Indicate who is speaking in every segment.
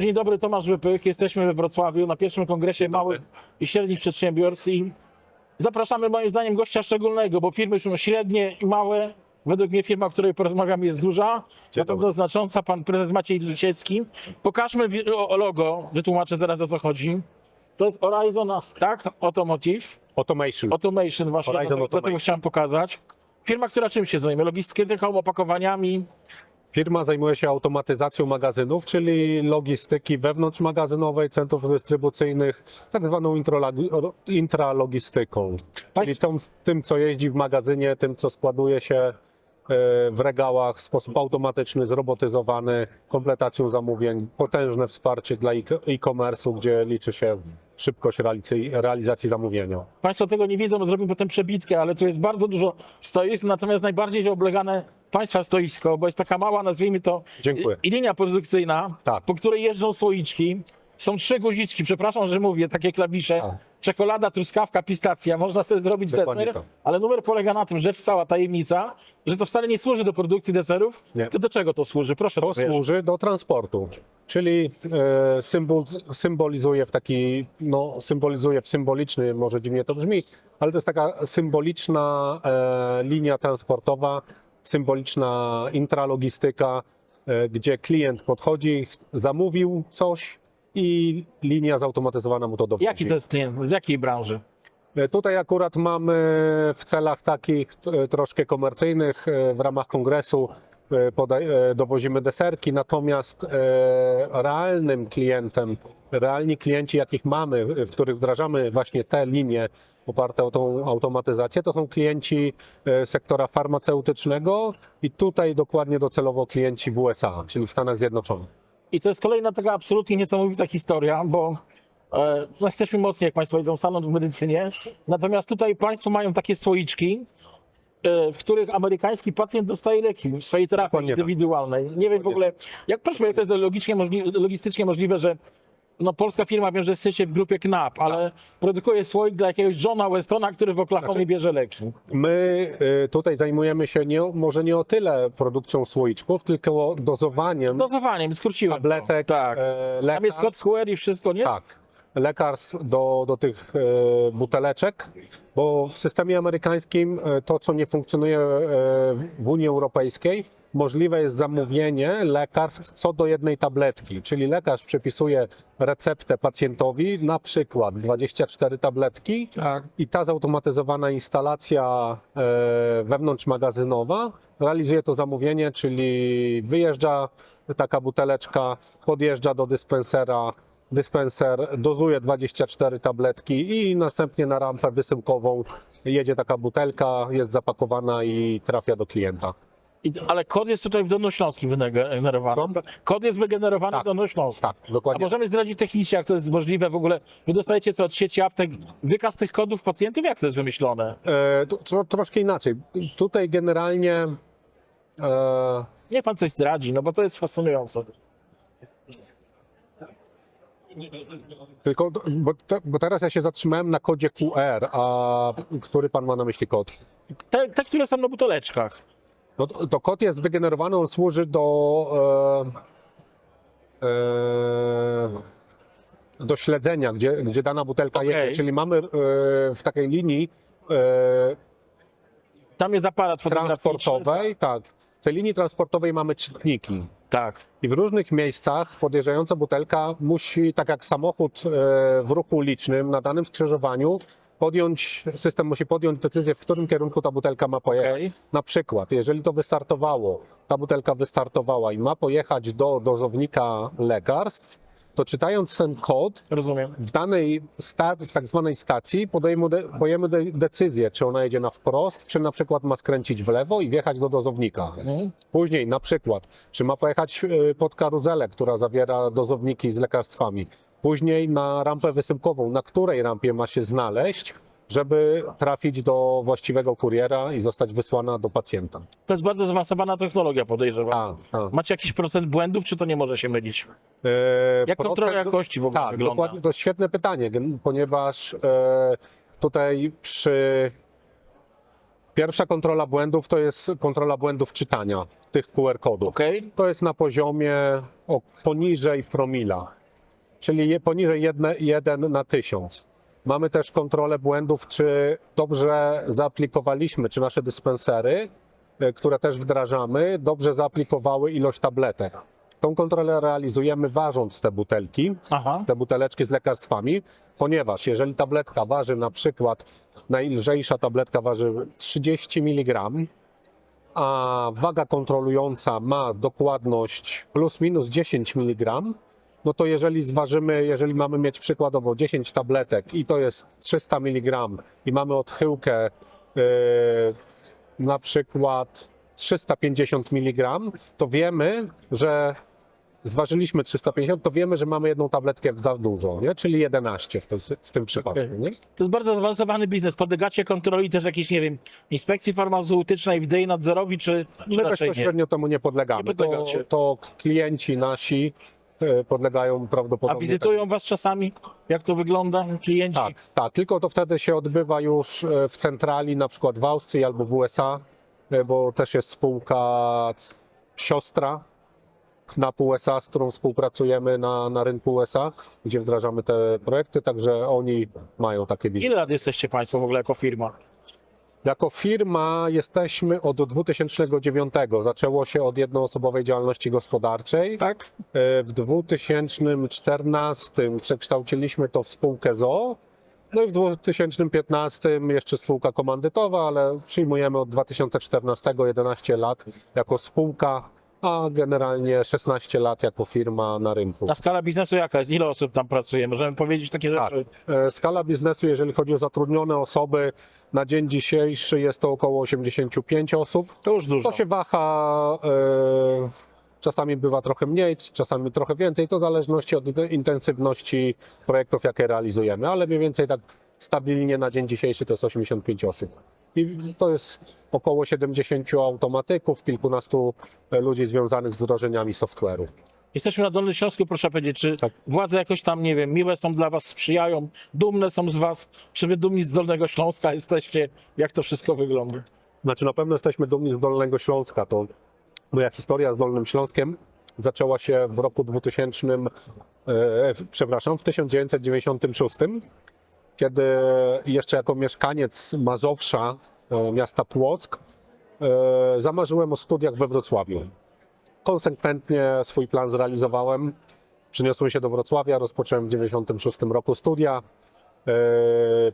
Speaker 1: Dzień dobry, Tomasz Wypych. Jesteśmy we Wrocławiu na pierwszym kongresie małych i średnich przedsiębiorstw i zapraszamy moim zdaniem gościa szczególnego, bo firmy są średnie i małe. Według mnie firma, o której porozmawiamy jest duża, na pewno znacząca. Pan prezes Maciej Lisiecki. Pokażmy logo, wytłumaczę zaraz o co chodzi. To jest Horizon, tak? Automotive.
Speaker 2: Automation.
Speaker 1: Automation właśnie,
Speaker 2: Horizon
Speaker 1: dlatego, dlatego
Speaker 2: Automation.
Speaker 1: chciałem pokazać. Firma, która czym się zajmuje? Logistyką, opakowaniami.
Speaker 2: Firma zajmuje się automatyzacją magazynów, czyli logistyki wewnątrzmagazynowej, centrów dystrybucyjnych, tak zwaną intralogistyką. Czyli tą, tym, co jeździ w magazynie, tym, co składuje się e, w regałach w sposób automatyczny, zrobotyzowany, kompletacją zamówień, potężne wsparcie dla e- e-commerce'u, gdzie liczy się szybkość realizacji, realizacji zamówienia.
Speaker 1: Państwo tego nie widzą, zrobimy potem przebitkę, ale tu jest bardzo dużo stoisk, natomiast najbardziej oblegane Państwa stoisko, bo jest taka mała, nazwijmy to,
Speaker 2: Dziękuję.
Speaker 1: i, linia produkcyjna,
Speaker 2: Tak.
Speaker 1: po której jeżdżą słoiczki. Są trzy guziczki, przepraszam, że mówię, takie klawisze.
Speaker 2: Tak.
Speaker 1: Czekolada, truskawka, pistacja. Można sobie zrobić
Speaker 2: Dokładnie
Speaker 1: deser,
Speaker 2: tak.
Speaker 1: ale numer polega na tym, rzecz cała tajemnica, że to wcale nie służy do produkcji deserów.
Speaker 2: Nie.
Speaker 1: To do czego to służy? Proszę
Speaker 2: To
Speaker 1: powiedzieć.
Speaker 2: służy do transportu, czyli e, symbol, symbolizuje w taki, no symbolizuje w symboliczny, może dziwnie to brzmi, ale to jest taka symboliczna e, linia transportowa, symboliczna intralogistyka, e, gdzie klient podchodzi, ch- zamówił coś i linia zautomatyzowana mu to dowodzi.
Speaker 1: Jaki to jest klient? Z jakiej branży?
Speaker 2: E, Tutaj akurat mamy w celach takich e, troszkę komercyjnych w ramach kongresu dowozimy deserki, natomiast e, realnym klientem, realni klienci jakich mamy, e, w których wdrażamy właśnie te linie oparte o tą automatyzację, to są klienci e, sektora farmaceutycznego i tutaj dokładnie docelowo klienci w USA, czyli w Stanach Zjednoczonych.
Speaker 1: I to jest kolejna taka absolutnie niesamowita historia, bo e, no jesteśmy mocni, jak Państwo wiedzą, stanąć w medycynie. Natomiast tutaj Państwo mają takie słoiczki, e, w których amerykański pacjent dostaje leki w swojej terapii
Speaker 2: Dokładnie tak.
Speaker 1: indywidualnej. Nie wiem w ogóle, jak proszę, jak to jest logicznie możliwe, logistycznie możliwe, że no, polska firma, wiem, że jesteście w grupie KNAP, ale produkuje słoik dla jakiegoś Johna Westona, który w Oklahomie
Speaker 2: Znaczy-
Speaker 1: bierze leki.
Speaker 2: My y, tutaj zajmujemy się nie, może nie o tyle produkcją słoiczków, tylko dozowaniem
Speaker 1: Dozowaniem, skróciłem.
Speaker 2: tabletek,
Speaker 1: Tak.
Speaker 2: e,
Speaker 1: Tam jest kod
Speaker 2: lekarstw,
Speaker 1: QR i wszystko, nie?
Speaker 2: tak, lekarstw do, do tych e, buteleczek, bo w systemie amerykańskim e, to, co nie funkcjonuje e, w Unii Europejskiej, możliwe jest zamówienie lekarstw co do jednej tabletki, czyli lekarz przepisuje receptę pacjentowi, na przykład 24 tabletki,
Speaker 1: Tak.
Speaker 2: i ta zautomatyzowana instalacja wewnątrzmagazynowa realizuje to zamówienie, czyli wyjeżdża taka buteleczka, podjeżdża do dyspensera, dyspenser dozuje 24 tabletki i następnie na rampę wysyłkową jedzie taka butelka, jest zapakowana i trafia do klienta.
Speaker 1: I, ale kod jest tutaj w Dolnośląskim wygenerowany. Kod jest wygenerowany
Speaker 2: Tak.
Speaker 1: w Dolnośląskim.
Speaker 2: Tak,
Speaker 1: A
Speaker 2: dokładnie.
Speaker 1: możemy zdradzić technicznie, jak to jest możliwe w ogóle? Wy dostajecie co od sieci aptek wykaz tych kodów pacjentów? Jak to jest wymyślone?
Speaker 2: E, to, to troszkę inaczej. Tutaj generalnie e,
Speaker 1: Niech pan coś zdradzi, no bo to jest fascynujące.
Speaker 2: Tylko, bo, te, bo teraz ja się zatrzymałem na kodzie QR, a który pan ma na myśli kod?
Speaker 1: Te, te które są na buteleczkach.
Speaker 2: No, to, to kod jest wygenerowany, on służy do, e, e, do śledzenia, gdzie, gdzie dana butelka
Speaker 1: Okej.
Speaker 2: jedzie. Czyli mamy e, w takiej linii e,
Speaker 1: Tam jest aparat fotograficzny.
Speaker 2: transportowej, tak, w tej linii transportowej mamy czytniki.
Speaker 1: Tak.
Speaker 2: I w różnych miejscach podjeżdżająca butelka musi, tak jak samochód e, w ruchu ulicznym na danym skrzyżowaniu, podjąć, system musi podjąć decyzję, w którym kierunku ta butelka ma pojechać.
Speaker 1: Okej.
Speaker 2: Na przykład, jeżeli to wystartowało, ta butelka wystartowała i ma pojechać do dozownika lekarstw, to czytając ten kod,
Speaker 1: Rozumiem.
Speaker 2: w danej sta- w tak zwanej stacji podejmu de- podejmujemy de- decyzję, czy ona jedzie na wprost, czy na przykład ma skręcić w lewo i wjechać do dozownika.
Speaker 1: Mhm.
Speaker 2: Później na przykład, czy ma pojechać y, pod karuzelę, która zawiera dozowniki z lekarstwami. Później na rampę wysyłkową, na której rampie ma się znaleźć, żeby trafić do właściwego kuriera i zostać wysłana do pacjenta.
Speaker 1: To jest bardzo zaawansowana technologia, podejrzewam.
Speaker 2: A, a.
Speaker 1: Macie jakiś procent błędów, czy to nie może się mylić?
Speaker 2: E,
Speaker 1: Jak kontrola jakości w ogóle
Speaker 2: tak,
Speaker 1: wygląda?
Speaker 2: dokładnie, to świetne pytanie, ponieważ e, tutaj przy Pierwsza kontrola błędów to jest kontrola błędów czytania tych QR kodów.
Speaker 1: Okej.
Speaker 2: To jest na poziomie poniżej promila, czyli poniżej 1 na 1000. Mamy też kontrolę błędów, czy dobrze zaaplikowaliśmy, czy nasze dyspensery, e, które też wdrażamy, dobrze zaaplikowały ilość tabletek. Tą kontrolę realizujemy ważąc te butelki,
Speaker 1: Aha.
Speaker 2: te buteleczki z lekarstwami, ponieważ jeżeli tabletka waży na przykład, najlżejsza tabletka waży 30 mg, a waga kontrolująca ma dokładność plus minus 10 mg, no to jeżeli zważymy, jeżeli mamy mieć przykładowo 10 tabletek i to jest 300 mg i mamy odchyłkę yy, na przykład 350 mg, to wiemy, że zważyliśmy 350, to wiemy, że mamy jedną tabletkę za dużo, nie? czyli 11 w tym, w tym przypadku.
Speaker 1: Okej.
Speaker 2: Nie?
Speaker 1: To jest bardzo zaawansowany biznes. Podlegacie kontroli też jakiejś, nie wiem, inspekcji farmaceutycznej, wdej nadzorowi, czy, czy
Speaker 2: My
Speaker 1: raczej nie?
Speaker 2: bezpośrednio temu nie podlegamy.
Speaker 1: Nie.
Speaker 2: To, to klienci nasi e, podlegają
Speaker 1: A
Speaker 2: prawdopodobnie.
Speaker 1: wizytują was czasami? Jak to wygląda? Klienci?
Speaker 2: Tak, tak, tylko to wtedy się odbywa już e, w centrali, na przykład w Austrii albo w USA, e, bo też jest spółka siostra KNAP USA, z którą współpracujemy na, na rynku USA, gdzie wdrażamy te projekty, także oni mają takie wizyty.
Speaker 1: Ile lat jesteście państwo w ogóle jako firma?
Speaker 2: Jako firma jesteśmy od 2009. Zaczęło się od jednoosobowej działalności gospodarczej.
Speaker 1: Tak.
Speaker 2: E, W 2014 przekształciliśmy to w spółkę ZOO. No i w 2015 jeszcze spółka komandytowa, ale przyjmujemy od 2014 11 lat jako spółka, a generalnie 16 lat jako firma na rynku.
Speaker 1: A skala biznesu jaka jest? Ile osób tam pracuje? Możemy powiedzieć takie
Speaker 2: Tak.
Speaker 1: rzeczy?
Speaker 2: E, Skala biznesu, jeżeli chodzi o zatrudnione osoby, na dzień dzisiejszy jest to około 85 osób.
Speaker 1: To już dużo.
Speaker 2: To się waha, e, czasami bywa trochę mniej, czasami trochę więcej, to w zależności od intensywności projektów, jakie realizujemy, ale mniej więcej tak stabilnie na dzień dzisiejszy to jest 85 osób. I to jest około 70 automatyków, kilkunastu e, ludzi związanych z wdrożeniami software'u.
Speaker 1: Jesteśmy na Dolnym Śląsku, proszę powiedzieć, czy
Speaker 2: Tak.
Speaker 1: władze jakoś tam, nie wiem, miłe są dla was, sprzyjają, dumne są z was? Czy wy dumni z Dolnego Śląska jesteście? Jak to wszystko wygląda?
Speaker 2: Znaczy na pewno jesteśmy dumni z Dolnego Śląska. To moja historia z Dolnym Śląskiem zaczęła się w roku 2000, e, przepraszam, w 1996, kiedy jeszcze jako mieszkaniec Mazowsza, e, miasta Płock, e, zamarzyłem o studiach we Wrocławiu. Konsekwentnie swój plan zrealizowałem. Przyniosłem się do Wrocławia, rozpocząłem w 1996 roku studia. E,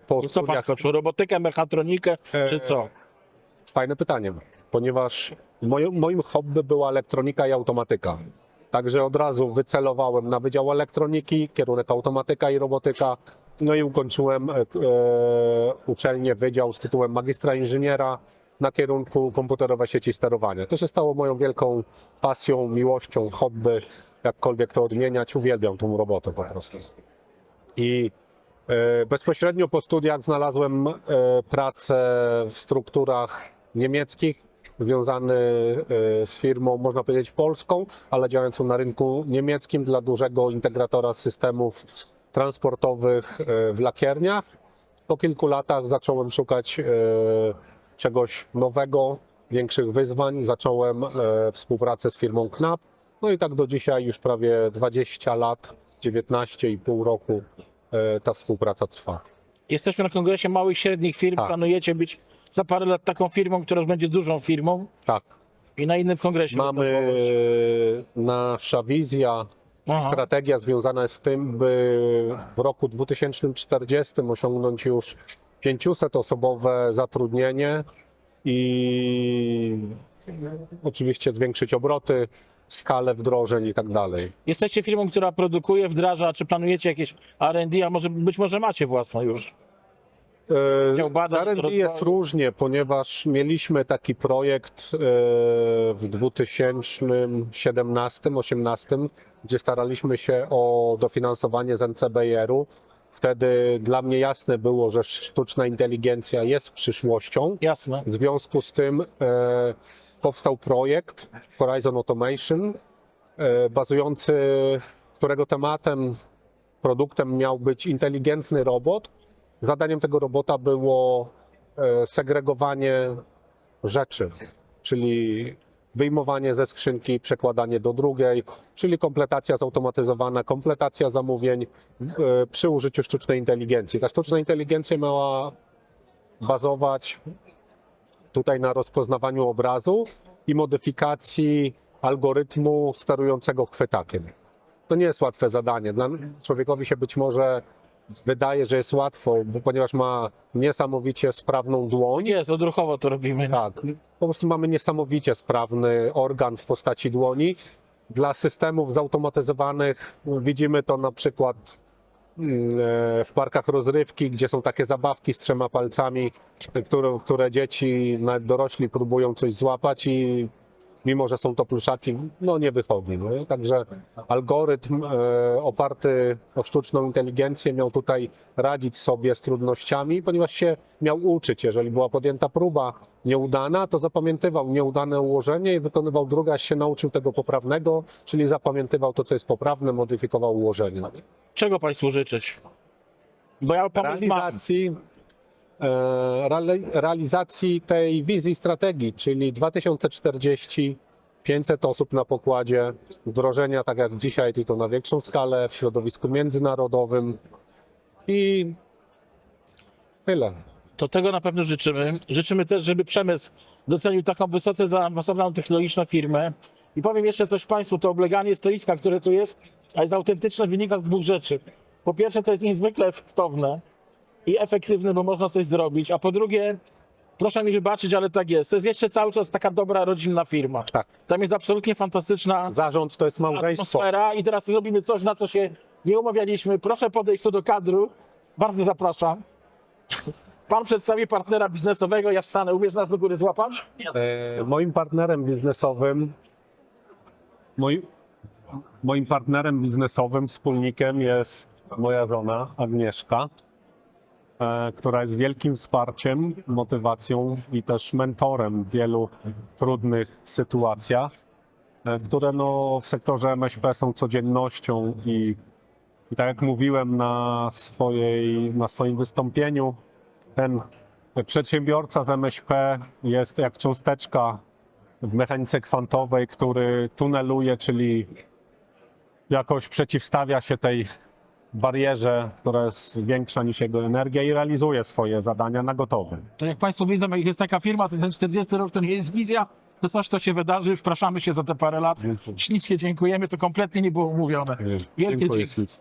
Speaker 2: Po
Speaker 1: I co pan
Speaker 2: studiach
Speaker 1: kończył? Robotykę, mechatronikę, czy co?
Speaker 2: Fajne pytanie, ponieważ moim, moim hobby była elektronika i automatyka. Także od razu wycelowałem na Wydział Elektroniki, kierunek automatyka i robotyka. No i ukończyłem e, e, uczelnię, wydział z tytułem magistra inżyniera na kierunku komputerowe sieci sterowania. To się stało moją wielką pasją, miłością, hobby, jakkolwiek to odmieniać. Uwielbiam tą robotę po prostu. I e, bezpośrednio po studiach znalazłem e, pracę w strukturach niemieckich, związany e, z firmą, można powiedzieć, polską, ale działającą na rynku niemieckim dla dużego integratora systemów transportowych e, w lakierniach. Po kilku latach zacząłem szukać e, czegoś nowego, większych wyzwań. Zacząłem e, współpracę z firmą KNAP. No i tak do dzisiaj już prawie 20 lat, 19,5 roku ta współpraca trwa.
Speaker 1: Jesteśmy na kongresie małych i średnich firm.
Speaker 2: Tak.
Speaker 1: Planujecie być za parę lat taką firmą, która już będzie dużą firmą
Speaker 2: Tak,
Speaker 1: i na innym kongresie
Speaker 2: mamy nasza wizja,
Speaker 1: Aha.
Speaker 2: strategia związana jest z tym, by w roku 2040 osiągnąć już 500-osobowe zatrudnienie i oczywiście zwiększyć obroty, skalę wdrożeń i tak dalej.
Speaker 1: Jesteście firmą, która produkuje, wdraża, czy planujecie jakieś R&D, a może być może macie własne już?
Speaker 2: E, R&D jest różnie, ponieważ mieliśmy taki projekt e, w 2017-2018, gdzie staraliśmy się o dofinansowanie z NCBR-u. Wtedy dla mnie jasne było, że sztuczna inteligencja jest przyszłością.
Speaker 1: Jasne.
Speaker 2: W związku z tym e, powstał projekt Horizon Automation, e, bazujący, którego tematem, produktem miał być inteligentny robot. Zadaniem tego robota było e, segregowanie rzeczy, czyli wyjmowanie ze skrzynki, przekładanie do drugiej, czyli kompletacja zautomatyzowana, kompletacja zamówień e, przy użyciu sztucznej inteligencji. Ta sztuczna inteligencja miała bazować tutaj na rozpoznawaniu obrazu i modyfikacji algorytmu sterującego chwytakiem. To nie jest łatwe zadanie. Dla człowiekowi się być może wydaje, że jest łatwo, bo ponieważ ma niesamowicie sprawną dłoń.
Speaker 1: Jest, odruchowo to robimy.
Speaker 2: Tak, po prostu mamy niesamowicie sprawny organ w postaci dłoni. Dla systemów zautomatyzowanych widzimy to na przykład mm, e, w parkach rozrywki, gdzie są takie zabawki z trzema palcami, które, które dzieci, nawet dorośli próbują coś złapać i mimo, że są to pluszaki, no nie wychodzi. No. Także algorytm e, oparty o sztuczną inteligencję miał tutaj radzić sobie z trudnościami, ponieważ się miał uczyć. Jeżeli była podjęta próba nieudana, to zapamiętywał nieudane ułożenie i wykonywał drugie, aż się nauczył tego poprawnego, czyli zapamiętywał to, co jest poprawne, modyfikował ułożenie.
Speaker 1: Czego Państwu życzyć? Bo ja pomysł mam.
Speaker 2: Realizacji, e, reali- realizacji tej wizji strategii, czyli 2040, 500 osób na pokładzie, wdrożenia tak jak dzisiaj, tylko na większą skalę w środowisku międzynarodowym i tyle.
Speaker 1: To tego na pewno życzymy. Życzymy też, żeby przemysł docenił taką wysoce zaawansowaną technologiczną firmę. I powiem jeszcze coś Państwu, to obleganie stoiska, które tu jest, a jest autentyczne, wynika z dwóch rzeczy. Po pierwsze, to jest niezwykle efektowne i efektywne, bo można coś zrobić, a po drugie, proszę mi wybaczyć, ale tak jest. To jest jeszcze cały czas taka dobra rodzinna firma.
Speaker 2: Tak.
Speaker 1: Tam jest absolutnie fantastyczna
Speaker 2: Zarząd to jest małżeństwo.
Speaker 1: atmosfera i teraz zrobimy coś, na co się nie umawialiśmy. Proszę podejść tu do kadru. Bardzo zapraszam. Pan przedstawi partnera biznesowego, ja wstanę. Umiesz nas do góry złapać?
Speaker 2: E, Moim partnerem biznesowym, moim, moim partnerem biznesowym, wspólnikiem jest moja żona Agnieszka, która jest wielkim wsparciem, motywacją i też mentorem w wielu trudnych sytuacjach, e, które no, w sektorze MŚP są codziennością i, i tak jak mówiłem na, swojej, na swoim wystąpieniu, ten przedsiębiorca z MŚP jest jak cząsteczka w mechanice kwantowej, który tuneluje, czyli jakoś przeciwstawia się tej barierze, która jest większa niż jego energia i realizuje swoje zadania na gotowe.
Speaker 1: To jak Państwo widzą, jak jest taka firma, to ten 40 rok to nie jest wizja, to coś, co się wydarzy. Wpraszamy się za te parę lat.
Speaker 2: Dziękuję.
Speaker 1: Ślicznie dziękujemy, to kompletnie nie było umówione. Wielkie
Speaker 2: Dziękuję
Speaker 1: dzięki.